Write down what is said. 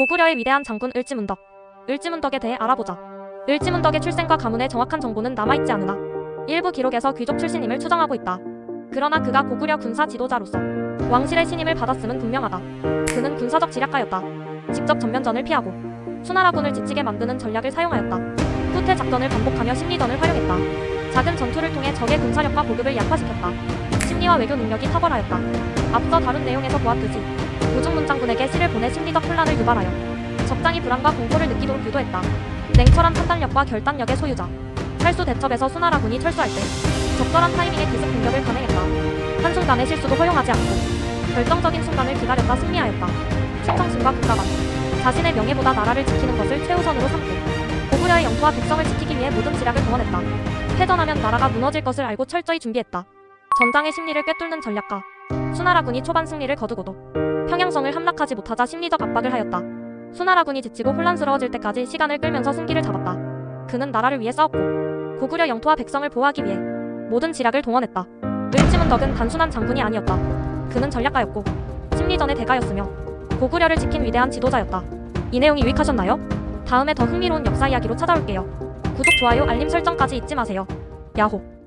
고구려의 위대한 장군 을지문덕. 을지문덕에 대해 알아보자. 을지문덕의 출생과 가문의 정확한 정보는 남아있지 않으나 일부 기록에서 귀족 출신임을 추정하고 있다. 그러나 그가 고구려 군사 지도자로서 왕실의 신임을 받았음은 분명하다. 그는 군사적 지략가였다. 직접 전면전을 피하고 수나라군을 지치게 만드는 전략을 사용하였다. 후퇴 작전을 반복하며 심리전을 활용했다. 작은 전투를 통해 적의 군사력과 보급을 약화시켰다. 심리와 외교 능력이 탁월하였다. 앞서 다룬 내용에서 보았듯이 우중문장군에게 시를 보내 심리적 혼란을 유발하여 적장이 불안과 공포를 느끼도록 유도했다. 냉철한 판단력과 결단력의 소유자. 철수 대첩에서 수나라군이 철수할 때 적절한 타이밍에 기습 공격을 감행했다. 한순간의 실수도 허용하지 않고 결정적인 순간을 기다렸다 승리하였다. 충청심과 국가관. 자신의 명예보다 나라를 지키는 것을 최우선으로 삼고 고구려의 영토와 백성을 지키기 위해 모든 지략을 동원했다. 패전하면 나라가 무너질 것을 알고 철저히 준비했다. 전장의 심리를 꿰뚫는 전략가. 수나라군이 초반 승리를 거두고도 평양성을 함락하지 못하자 심리적 압박을 하였다. 수나라군이 지치고 혼란스러워질 때까지 시간을 끌면서 승기를 잡았다. 그는 나라를 위해 싸웠고 고구려 영토와 백성을 보호하기 위해 모든 지략을 동원했다. 을지문덕은 단순한 장군이 아니었다. 그는 전략가였고 심리전의 대가였으며 고구려를 지킨 위대한 지도자였다. 이 내용이 유익하셨나요? 다음에 더 흥미로운 역사 이야기로 찾아올게요. 구독, 좋아요, 알림 설정까지 잊지 마세요. 야호.